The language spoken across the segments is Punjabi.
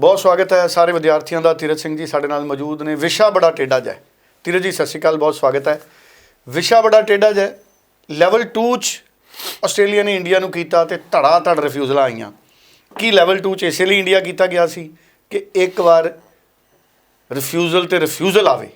ਬਹੁਤ ਸਵਾਗਤ ਹੈ ਸਾਰੇ ਵਿਦਿਆਰਥੀਆਂ ਦਾ। ਤੀਰਥ ਸਿੰਘ ਜੀ ਸਾਡੇ ਨਾਲ ਮੌਜੂਦ ਨੇ। ਵਿਸ਼ਾ ਬੜਾ ਟੇਡਾ ਜੈ। ਤੀਰਥ ਜੀ, ਸਤਿ ਸ਼੍ਰੀ ਅਕਾਲ, ਬਹੁਤ ਸਵਾਗਤ ਹੈ। ਵਿਸ਼ਾ ਬੜਾ ਟੇਡਾ ਜੈ। ਲੈਵਲ 2 ਚ ਆਸਟ੍ਰੇਲੀਆ ਨੇ ਇੰਡੀਆ ਨੂੰ ਕੀਤਾ ਤੇ ਧੜਾ ਧੜ ਰਿਫਿਊਜ਼ਲਾਂ ਆਈਆਂ। ਕੀ ਲੈਵਲ 2 ਚ ਇਸੇ ਲਈ ਇੰਡੀਆ ਕੀਤਾ ਗਿਆ ਸੀ ਕਿ ਇੱਕ ਵਾਰ ਰਿਫਿਊਜ਼ਲ ਤੇ ਰਿਫਿਊਜ਼ਲ ਆਵੇ?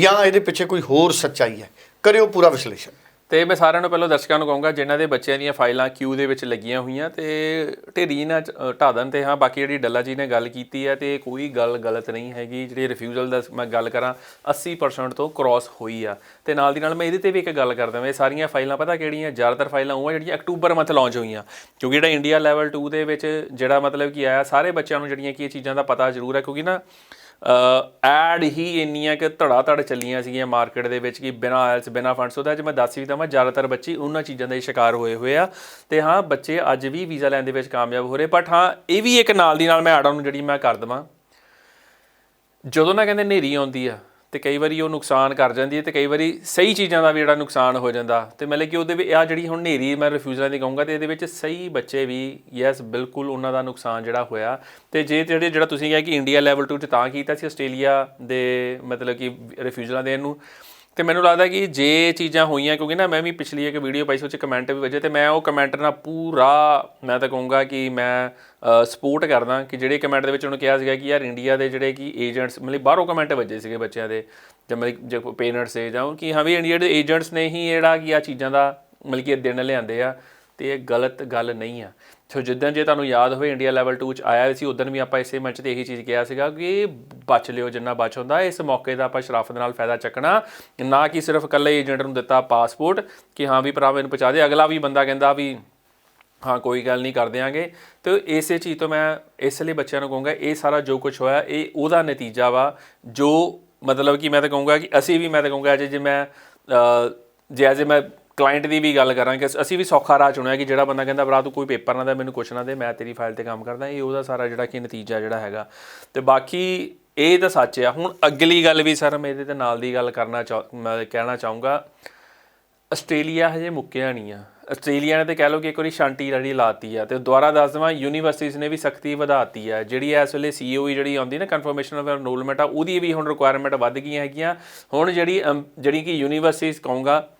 ਜਾਂ ਇਹਦੇ ਪਿੱਛੇ ਕੋਈ ਹੋਰ ਸੱਚਾਈ ਹੈ? ਕਰਿਓ ਪੂਰਾ ਵਿਸ਼ਲੇਸ਼ਣ। ਤੇ ਮੈਂ ਸਾਰਿਆਂ ਨੂੰ ਪਹਿਲਾਂ ਦਰਸ਼ਕਾਂ ਨੂੰ ਕਹੂੰਗਾ, ਜਿਨ੍ਹਾਂ ਦੇ ਬੱਚਿਆਂ ਦੀਆਂ ਫਾਈਲਾਂ ਕਿਊ ਦੇ ਵਿੱਚ ਲੱਗੀਆਂ ਹੋਈਆਂ, ਤੇ ਢੇਰੀ ਨਾ ਚ- ਢਾਹ ਦੇਣ ਤੇ ਹਾਂ, ਬਾਕੀ ਜਿਹੜੀ ਡੱਲਾ ਜੀ ਨੇ ਗੱਲ ਕੀਤੀ ਹੈ, ਤੇ ਕੋਈ ਗੱਲ ਗਲਤ ਨਹੀਂ ਹੈਗੀ, ਜਿਹੜੀ ਰਿਫਿਊਜ਼ਲ ਦਾ ਮੈਂ ਗੱਲ ਕਰਾਂ 80% ਤੋਂ ਕ੍ਰਾਸ ਹੋਈ ਆ। ਤੇ ਨਾਲ ਦੀ ਨਾਲ ਮੈਂ ਇਹਦੇ ਤੇ ਵੀ ਇੱਕ ਗੱਲ ਕਰਦਾ ਮੈਂ ਇਹ ਸਾਰੀਆਂ ਫਾਈਲਾਂ ਪਤਾ ਕਿਹੜੀਆਂ, ਜ਼ਿਆਦਾਤਰ ਫਾਈਲਾਂ ਉਹ ਆ ਜਿਹੜੀਆਂ ਅਕਤੂਬਰ ਮੰਥ ਲਾਂਚ ਹੋਈਆਂ। ਕਿਉਂਕਿ ਜਿਹੜਾ ਇੰਡੀਆ ਲੈਵਲ 2 ਦੇ ਵਿੱਚ ਜਿਹੜਾ ਮਤਲਬ ਕੀ ਆਇਆ, ਸਾਰੇ ਬੱਚਿਆਂ ਨੂੰ ਜਿਹੜੀਆਂ ਕੀ ਇਹ ਚੀਜ਼ਾਂ ਦਾ ਪਤਾ ਜ਼ਰੂਰ ਹੈ, ਕਿਉਂਕਿ ਨਾ ਐਡ ਹੀ ਇੰਨੀਆਂ ਕਿ ਧੜਾ ਧੜ ਚੱਲੀਆਂ ਸੀਗੀਆਂ ਮਾਰਕੀਟ ਦੇ ਵਿੱਚ ਕਿ ਬਿਨਾ ਆਇਲਸ ਬਿਨਾ ਫੰਡਸ ਉਹਦਾ ਅੱਜ ਮੈਂ ਦੱਸ ਵੀ ਦਵਾਂ, ਜ਼ਿਆਦਾਤਰ ਬੱਚੇ ਉਹਨਾਂ ਚੀਜ਼ਾਂ ਦੇ ਸ਼ਿਕਾਰ ਹੋਏ ਹੋਏ ਆ। ਤੇ ਹਾਂ, ਬੱਚੇ ਅੱਜ ਵੀ ਵੀਜ਼ਾ ਲੈਣ ਦੇ ਵਿੱਚ ਕਾਮਯਾਬ ਹੋ ਰਹੇ ਬਟ ਹਾਂ, ਇਹ ਵੀ ਇੱਕ ਨਾਲ ਦੀ ਨਾਲ ਮੈਂ ਆੜਾ ਨੂੰ ਜਿਹੜੀ ਮੈਂ ਕਰ ਦਵਾਂ। ਜਦੋਂ ਨਾ ਕਹਿੰਦੇ ਨੇਰੀ ਆਉਂਦੀ ਆ ਤੇ ਕਈ ਵਾਰੀ ਉਹ ਨੁਕਸਾਨ ਕਰ ਜਾਂਦੀ ਹੈ ਤੇ ਕਈ ਵਾਰੀ ਸਹੀ ਚੀਜ਼ਾਂ ਦਾ ਵੀ ਜਿਹੜਾ ਨੁਕਸਾਨ ਹੋ ਜਾਂਦਾ। ਤੇ ਮਤਲਬ ਕਿ ਉਹਦੇ ਵਿੱਚ ਆ ਜਿਹੜੀ ਹੁਣ ਨੇਰੀ ਮੈਂ ਰਿਫਿਊਜ਼ਲਾਂ ਦੀ ਕਹੂੰਗਾ ਤੇ ਇਹਦੇ ਵਿੱਚ ਸਹੀ ਬੱਚੇ ਵੀ ਯੈਸ ਬਿਲਕੁਲ ਉਹਨਾਂ ਦਾ ਨੁਕਸਾਨ ਜਿਹੜਾ ਹੋਇਆ। ਤੇ ਜੇ ਜਿਹੜੇ, ਜਿਹੜਾ ਤੁਸੀਂ ਕਿਹਾ ਕਿ ਇੰਡੀਆ ਲੈਵਲ 2 ਚ ਤਾਂ ਕੀਤਾ ਸੀ ਆਸਟ੍ਰੇਲੀਆ ਦੇ ਮਤਲਬ ਕਿ ਰਿਫਿਊਜ਼ਲਾਂ ਦੇ ਨੂੰ ਤੇ ਮੈਨੂੰ ਲੱਗਦਾ ਕਿ ਜੇ ਇਹ ਚੀਜ਼ਾਂ ਹੋਈਆਂ, ਕਿਉਂਕਿ ਨਾ ਮੈਂ ਵੀ ਪਿਛਲੀ ਇੱਕ ਵੀਡੀਓ ਪਾਈ ਸੀ, ਉਹ 'ਚ ਕਮੈਂਟ ਵੀ ਵਜੇ, ਤੇ ਮੈਂ ਉਹ ਕਮੈਂਟ ਨਾਲ ਪੂਰਾ, ਮੈਂ ਤਾਂ ਕਹੂੰਗਾ ਕਿ ਮੈਂ ਸਪੋਰਟ ਕਰਦਾ ਕਿ ਜਿਹੜੇ ਕਮੈਂਟ ਦੇ ਵਿੱਚ ਉਹਨੂੰ ਕਿਹਾ ਸੀਗਾ ਕਿ ਯਾਰ ਇੰਡੀਆ ਦੇ ਜਿਹੜੇ ਕਿ ਏਜੰਟਸ ਮਤਲਬ ਬਾਹਰੋਂ ਕਮੈਂਟ ਵੱਜੇ ਸੀਗੇ ਬੱਚਿਆਂ ਦੇ, ਜਾਂ ਮਤਲਬ ਜੇ ਪੇਰੈਂਟਸ ਸੇ ਜਾਂ ਕਿ ਹਾਂ ਵੀ ਇੰਡੀਆ ਦੇ ਏਜੰਟਸ ਨੇ ਹੀ ਜਿਹੜਾ ਕਿ ਆ ਚੀਜ਼ਾਂ ਦਾ ਮਤਲਬ ਕਿ ਦਿਨ ਲਿਆਂਦੇ ਆ। ਤੇ ਇਹ ਗਲਤ ਗੱਲ ਨਹੀਂ ਆ। ਸੋ ਜਿੱਦਾਂ ਜੇ ਤੁਹਾਨੂੰ ਯਾਦ ਹੋਵੇ ਇੰਡੀਆ ਲੈਵਲ 2 ਚ ਆਇਆ ਸੀ, ਉਦੋਂ ਵੀ ਆਪਾਂ ਇਸੇ ਮੰਚ ਤੇ ਇਹੀ ਚੀਜ਼ ਕਿਹਾ ਸੀਗਾ ਕਿ ਬਚ ਲਿਓ, ਜਿੰਨਾ ਬਚ ਹੁੰਦਾ, ਇਸ ਮੌਕੇ ਦਾ ਆਪਾਂ ਸ਼ਰਾਫਤ ਨਾਲ ਫਾਇਦਾ ਚੱਕਣਾ। ਨਾ ਕਿ ਸਿਰਫ ਇਕੱਲੇ ਏਜੰਟ ਨੂੰ ਦਿੱਤਾ ਪਾਸਪੋਰਟ ਕਿ ਹਾਂ ਵੀ ਭਰਾ ਮੈਨੂੰ ਪਹੁੰਚਾ ਦੇ। ਅਗਲਾ ਵੀ ਬੰਦਾ ਕਹਿੰਦਾ ਵੀ ਹਾਂ, ਕੋਈ ਗੱਲ ਨਹੀਂ, ਕਰ ਦਿਆਂਗੇ। ਤੇ ਇਸੇ ਚੀਜ਼ ਤੋਂ ਮੈਂ ਇਸ ਲਈ ਬੱਚਿਆਂ ਨੂੰ ਕਹੂੰਗਾ, ਇਹ ਸਾਰਾ ਜੋ ਕੁਝ ਹੋਇਆ, ਇਹ ਉਹਦਾ ਨਤੀਜਾ ਵਾ, ਜੋ ਮਤਲਬ ਕਿ ਮੈਂ ਤਾਂ ਕਹੂੰਗਾ ਕਿ ਅਸੀਂ ਵੀ ਮੈਂ ਤਾਂ ਕਹੂੰਗਾ ਜੇ ਜੇ ਮੈਂ ਜੇ ਐਜ਼ ਮੈਂ ਕਲਾਇੰਟ ਦੀ ਵੀ ਗੱਲ ਕਰਾਂ ਕਿ ਅਸੀਂ ਵੀ ਸੌਖਾ ਰਾਹ ਚੁਣਿਆ ਕਿ ਜਿਹੜਾ ਬੰਦਾ ਕਹਿੰਦਾ ਭਰਾ ਤੂੰ ਕੋਈ ਪੇਪਰ ਨਾ ਦੇ ਮੈਨੂੰ ਕੁਛ ਨਾ ਦੇ ਮੈਂ ਤੇਰੀ ਫਾਈਲ ਤੇ ਕੰਮ ਕਰਦਾ। ਇਹ ਉਹਦਾ ਸਾਰਾ ਜਿਹੜਾ ਕਿ ਨਤੀਜਾ ਜਿਹੜਾ ਹੈਗਾ। ਤੇ ਬਾਕੀ ਇਹ ਤਾਂ ਸੱਚ ਆ। ਹੁਣ ਅਗਲੀ ਗੱਲ ਵੀ ਸਰ ਮੈਂ ਇਹਦੇ ਤੇ ਨਾਲ ਦੀ ਗੱਲ ਕਰਨਾ ਚਾਹ ਮੈਂ ਕਹਿਣਾ ਚਾਹੂੰਗਾ ਆਸਟ੍ਰੇਲੀਆ ਹਜੇ ਮੁੱਕਿਆ ਨਹੀਂ ਆ। ਆਸਟ੍ਰੇਲੀਆ ਨੇ ਤੇ ਕਹਿ ਲਓ ਕਿ ਇੱਕ ਵਾਰੀ ਸ਼ਾਂਤੀ ਰੜੀ ਲਾਤੀ ਆ ਤੇ ਦੁਬਾਰਾ ਦੱਸ ਦਵਾਂ ਯੂਨੀਵਰਸਿਟੀਜ਼ ਨੇ ਵੀ ਸਖਤੀ ਵਧਾਤੀ ਆ। ਜਿਹੜੀ ਇਸ ਵੇਲੇ ਸੀਓਈ ਜਿਹੜੀ ਆਉਂਦੀ ਨਾ ਕਨਫਰਮੇਸ਼ਨ ਆਫ ਐਨਰੋਲਮੈਂਟ ਆ ਉਹਦੀ ਵੀ ਹੁਣ ਰਿਕੁਆਇਰਮੈਂਟ ਵੱਧ ਗਈਆਂ ਹੈਗੀਆਂ। ਹੁਣ ਜਿਹੜੀ ਅਮ, ਜਿਹੜੀ ਕਿ ਯੂਨੀਵਰਸਿਟੀਜ਼ ਕਹੂੰਗਾ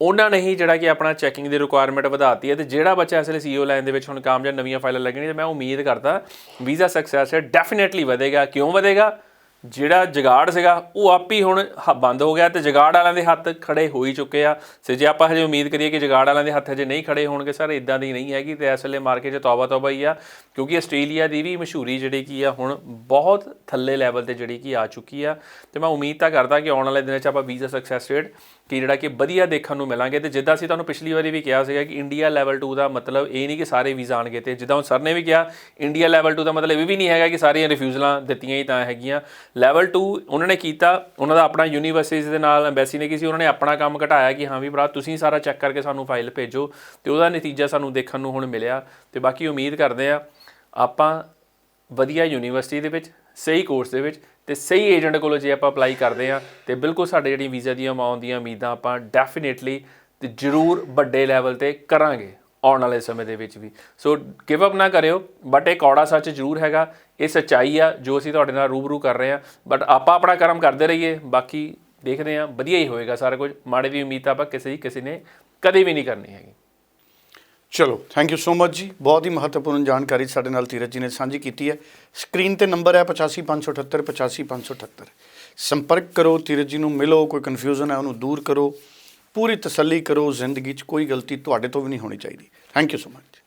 ਉਹਨਾਂ ਨੇ ਹੀ ਜਿਹੜਾ ਕਿ ਆਪਣਾ ਚੈਕਿੰਗ ਦੀ ਰਿਕੁਆਇਰਮੈਂਟ ਵਧਾਤੀ ਹੈ ਤੇ ਜਿਹੜਾ ਬੱਚਾ ਇਸ ਵੇਲੇ ਸੀਓ ਲਾਈਨ ਦੇ ਵਿੱਚ ਹੁਣ ਕਾਮਯਾਬ ਨਵੀਆਂ ਫਾਈਲਾਂ ਲੱਗਣੀਆਂ, ਤੇ ਮੈਂ ਉਮੀਦ ਕਰਦਾ ਵੀਜ਼ਾ ਸਕਸੈਸ ਹੈ ਡੈਫੀਨਿਟਲੀ ਵਧੇਗਾ। ਕਿਉਂ ਵਧੇਗਾ? ਜਿਹੜਾ ਜਗਾੜ ਸੀਗਾ, ਉਹ ਆਪ ਹੀ ਹੁਣ ਹ- ਬੰਦ ਹੋ ਗਿਆ ਤੇ ਜਗਾੜ ਵਾਲਿਆਂ ਦੇ ਹੱਥ ਖੜੇ ਹੋ ਹੀ ਚੁੱਕੇ ਆ। ਸੇ ਜੇ ਆਪਾਂ ਹਜੇ ਉਮੀਦ ਕਰੀਏ ਕਿ ਜਗਾੜ ਵਾਲਿਆਂ ਦੇ ਹੱਥ ਹਜੇ ਨਹੀਂ ਖੜੇ ਹੋਣਗੇ, ਸਰ ਇਦਾਂ ਦੀ ਨਹੀਂ ਹੈਗੀ ਤੇ ਇਸ ਵੇਲੇ ਮਾਰਕੀਟ 'ਚ ਤੌਬਾ ਤੌਬਾ ਹੀ ਆ, ਕਿਉਂਕਿ ਆਸਟ੍ਰੇਲੀਆ ਦੀ ਵੀ ਮਸ਼ਹੂਰੀ ਜਿਹੜੀ ਕੀ ਆ, ਹੁਣ ਬਹੁਤ ਥੱਲੇ ਲੈਵਲ ਤੇ ਜਿਹੜੀ ਕੀ ਆ ਚੁੱਕੀ ਆ। ਤੇ ਮੈਂ ਉਮੀਦ ਤਾਂ ਕਰਦਾ ਕਿ ਆਉਣ ਵਾਲੇ ਦਿਨਾਂ 'ਚ ਆਪਾਂ ਵੀਜ਼ਾ ਸਕਸੈਸ ਰੇਟ ਕਿ ਜਿਹੜਾ ਕਿ ਵਧੀਆ ਦੇਖਣ ਨੂੰ ਮਿਲਾਂਗੇ। ਤੇ ਜਿੱਦਾਂ ਅਸੀਂ ਤੁਹਾਨੂੰ ਪਿਛਲੀ ਵਾਰੀ ਵੀ ਕਿਹਾ ਸੀਗਾ ਕਿ ਇੰਡੀਆ ਲੈਵਲ 2 ਦਾ ਮਤਲਬ ਇਹ ਨਹੀਂ ਕਿ ਸਾਰੇ ਵੀਜ਼ਾ ਆਣਗੇ ਤੇ ਜਿੱਦਾਂ ਹੁਣ ਸਰ ਨੇ ਵੀ ਕਿਹਾ ਇੰਡੀਆ ਲੈਵਲ 2 ਦਾ ਮਤਲਬ ਇਹ ਵੀ ਨਹੀਂ ਹੈਗਾ ਕਿ ਸਾਰੀਆਂ ਰਿਫਿਊਜ਼ਲਾਂ ਦਿੱਤੀਆਂ ਹੀ ਤਾਂ ਹੈਗੀਆਂ। ਲੈਵਲ 2 ਉਹਨਾਂ ਨੇ ਕੀਤਾ, ਉਹਨਾਂ ਦਾ ਆਪਣਾ ਯੂਨੀਵਰਸਿਟੀਜ਼ ਦੇ ਨਾਲ ਐਮਬੈਸੀ ਨੇ ਕੀ ਸੀ ਉਹਨਾਂ ਨੇ ਆਪਣਾ ਕੰਮ ਘਟਾਇਆ ਕਿ ਹਾਂ ਵੀ ਭਰਾ, ਤੁਸੀਂ ਸਾਰਾ ਚੈੱਕ ਕਰਕੇ ਸਾਨੂੰ ਫਾਈਲ ਭੇਜੋ ਤੇ ਉਹਦਾ ਨਤੀਜਾ ਸਾਨੂੰ ਦੇਖਣ ਨੂੰ ਹੁਣ ਮਿਲਿਆ ਤੇ ਬਾਕੀ ਉਮੀਦ ਕਰਦੇ ਆ ਆਪਾਂ ਵਧੀਆ ਯੂਨੀਵਰਸਿਟੀ ਦੇ ਵਿੱਚ, ਸਹੀ ਕੋਰਸ ਦੇ ਵਿੱਚ ਤੇ ਸਹੀ ਏਜੰਟ ਕੋਲੋਂ ਜੇ ਆਪਾਂ ਅਪਲਾਈ ਕਰਦੇ ਆ ਤੇ ਬਿਲਕੁਲ ਸਾਡੇ ਜਿਹੜੀ ਵੀਜ਼ਾ ਦੀਆਂ ਅਮਾਉਂਟ ਦੀਆਂ ਉਮੀਦਾਂ ਆਪਾਂ ਡੈਫੀਨੇਟਲੀ ਤੇ ਜ਼ਰੂਰ ਵੱਡੇ ਲੈਵਲ ਤੇ ਕਰਾਂਗੇ। ਆਉਣ ਵਾਲੇ ਸਮੇਂ ਦੇ ਵਿੱਚ ਵੀ। ਸੋ ਗਿਵ ਅਪ ਨਾ ਕਰਿਓ ਬਟ ਇਹ ਕੌੜਾ ਸੱਚ ਜ਼ਰੂਰ ਹੈਗਾ। ਇਹ ਸੱਚਾਈ ਆ, ਜੋ ਅਸੀਂ ਤੁਹਾਡੇ ਨਾਲ ਰੂਬਰੂ ਕਰ ਰਹੇ ਆ ਬਟ ਆਪਾਂ ਆਪਣਾ ਕਰਮ ਕਰਦੇ ਰਹੀਏ, ਬਾਕੀ ਦੇਖਦੇ ਆ ਵਧੀਆ ਹੀ ਹੋਏਗਾ ਸਾਰਾ ਕੁਝ। ਮਾੜੇ ਦੀ ਉਮੀਦ ਆਪਾਂ ਕਿਸੇ ਕਿਸੇ ਨੇ ਕਦੇ ਵੀ ਨਹੀਂ ਕਰਨੀ ਹੈਗੀ। ਚਲੋ ਥੈਂਕ ਯੂ ਸੋ ਮਚ ਜੀ। ਬਹੁਤ ਹੀ ਮਹੱਤਵਪੂਰਨ ਜਾਣਕਾਰੀ ਸਾਡੇ ਨਾਲ ਧੀਰਜ ਜੀ ਨੇ ਸਾਂਝੀ ਕੀਤੀ ਹੈ। ਸਕਰੀਨ ਤੇ ਨੰਬਰ ਹੈ 85578 85578 ਸੰਪਰਕ ਕਰੋ, ਧੀਰਜ ਜੀ ਨੂੰ ਮਿਲੋ, ਕੋਈ ਕਨਫਿਊਜ਼ਨ ਹੈ, ਉਹਨੂੰ ਦੂਰ ਕਰੋ। ਪੂਰੀ ਤਸੱਲੀ ਕਰੋ, ਜ਼ਿੰਦਗੀ 'ਚ ਕੋਈ ਗਲਤੀ ਤੁਹਾਡੇ ਤੋਂ ਵੀ ਨਹੀਂ ਹੋਣੀ ਚਾਹੀਦੀ। Thank you so much